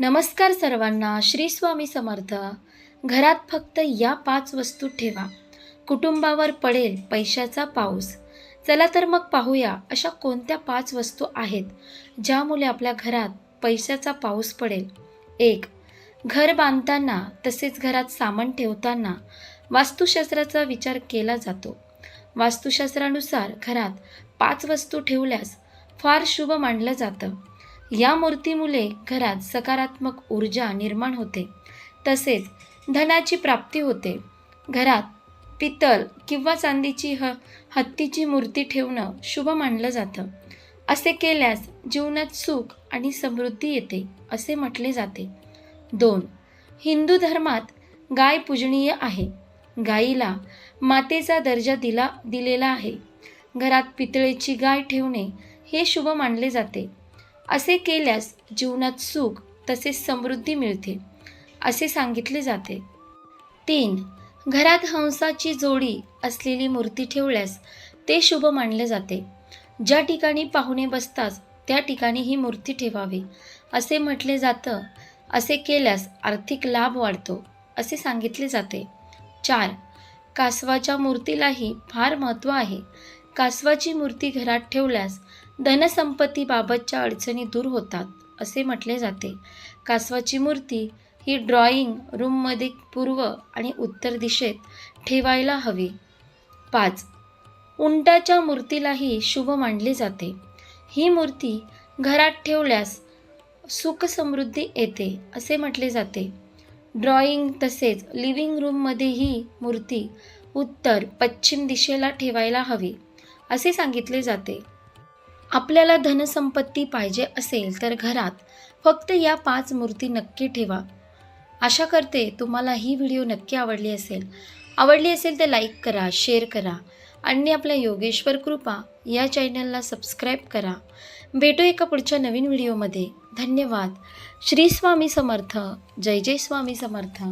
नमस्कार सर्वांना श्री स्वामी समर्थ. घरात फक्त या पाच वस्तू ठेवा. कुटुंबावर पडेल पैशाचा पाऊस. चला तर मग पाहूया अशा कोणत्या पाच वस्तू आहेत ज्यामुळे आपल्या घरात पैशाचा पाऊस पडेल. एक घर बांधताना तसेच घरात सामान ठेवताना वास्तुशास्त्राचा विचार केला जातो. वास्तुशास्त्रानुसार घरात पाच वस्तू ठेवल्यास फार शुभ मानलं जातं. या मूर्तीमुळे घरात सकारात्मक ऊर्जा निर्माण होते. तसेच धनाची प्राप्ती होते. घरात पितळ किंवा चांदीची ह हत्तीची मूर्ती ठेवणं शुभ मानलं जातं. असे केल्यास जीवनात सुख आणि समृद्धी येते असे म्हटले जाते. दोन हिंदू धर्मात गाय पूजनीय आहे. गायीला मातेचा दर्जा दिला दिलेला आहे. घरात पितळेची गाय ठेवणे हे शुभ मानले जाते. असे केल्यास जीवनात सुख तसेच समृद्धी मिळते असे सांगितले जाते. तीन घरात हंसाची जोडी असलेली मूर्ती ठेवल्यास ते शुभ मानले जाते. ज्या ठिकाणी पाहुणे बसतात त्या ठिकाणी ही मूर्ती ठेवावी असे म्हटले जातं असे केल्यास आर्थिक लाभ वाढतो असे सांगितले जाते. चार कासवाच्या मूर्तीलाही फार महत्त्व आहे. कासवाची मूर्ती घरात ठेवल्यास धनसंपत्तीबाबतच्या अडचणी दूर होतात असे म्हटले जाते. कासवाची मूर्ती ही ड्रॉइंग रूममध्ये पूर्व आणि उत्तर दिशेत ठेवायला हवी. पाच. उंटाच्या मूर्तीलाही शुभ मानले जाते. ही मूर्ती घरात ठेवल्यास सुख समृद्धी येते असे म्हटले जाते. ड्रॉइंग तसेच लिव्हिंग रूममध्ये ही मूर्ती उत्तर पश्चिम दिशेला ठेवायला हवी असे सांगितले जाते. आपल्याला धनसंपत्ती पाहिजे असेल तर घरात फक्त या पाच मूर्ती नक्की ठेवा. आशा करते तुम्हाला ही व्हिडिओ नक्की आवडली असेल. आवडली असेल तर लाईक करा शेअर करा आणि आपल्या योगेश्वर कृपा या चॅनलला सबस्क्राईब करा. भेटू एका पुढच्या नवीन व्हिडिओमध्ये. धन्यवाद. श्री स्वामी समर्थ. जय जय स्वामी समर्थ.